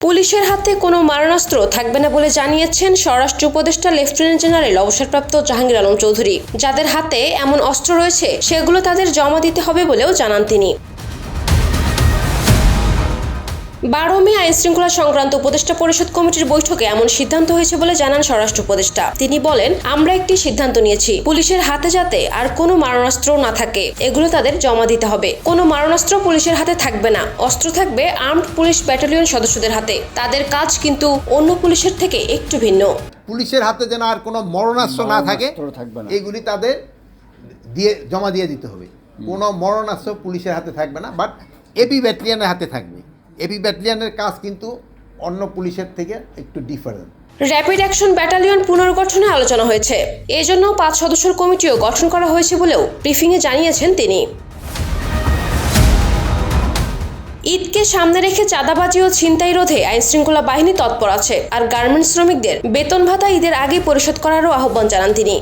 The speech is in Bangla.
পুলিশের হাতে কোনো মারণাস্ত্র থাকবে না বলে জানিয়েছেন স্বরাষ্ট্র উপদেষ্টা লেফটেন্যান্ট জেনারেল, অবসরপ্রাপ্ত জাহাঙ্গীর আলম চৌধুরী। যাদের হাতে এমন অস্ত্র রয়েছে, সেগুলো তাদের জমা দিতে হবে বলেও জানান তিনি। বারো মে আইন শৃঙ্খলা সংক্রান্ত উপদেষ্টা পরিষদ কমিটির বৈঠকে এমন সিদ্ধান্ত হয়েছে বলে জানান স্বরাষ্ট্র উপদেষ্টা। তিনি বলেন আমরা একটি সিদ্ধান্ত নিয়েছি। পুলিশের হাতে যাতে আর কোনো মারণাস্ত্র না থাকে এগুলো তাদের জমা দিতে হবে। কোনো মারণাস্ত্র পুলিশের হাতে থাকবে না। অস্ত্র থাকবে আর্মড পুলিশ ব্যাটালিয়ন সদস্যদের হাতে। তাদের কাজ কিন্তু অন্য পুলিশের থেকে একটু ভিন্ন। পুলিশের হাতে যেন আর কোনো মরণাস্ত্র না থাকে। এইগুলি তাদের দিয়ে জমা দিয়ে দিতে হবে। কোনো মরণাস্ত্র পুলিশের হাতে থাকবে না বাট এবি ব্যাটালিয়ানের হাতে থাকবে। এবি ব্যাটালিয়ানের কাজ কিন্তু অন্য পুলিশের থেকে একটু ডিফারেন্ট র্যাপিড অ্যাকশন ব্যাটালিয়ন পুনর্গঠনে আলোচনা হয়েছে। এজন্য পাঁচ সদস্যের কমিটিও গঠন করা হয়েছে বলেও ব্রিফিংয়ে জানিয়েছেন তিনি। ঈদকে সামনে রেখে চাঁদাবাজি ও ছিনতাই রোধে আইনশৃঙ্খলা বাহিনী তৎপর আছে, আর গার্মেন্টস শ্রমিকদের বেতন ভাতা ঈদের আগে পরিশোধ করারও আহ্বান জানান তিনি।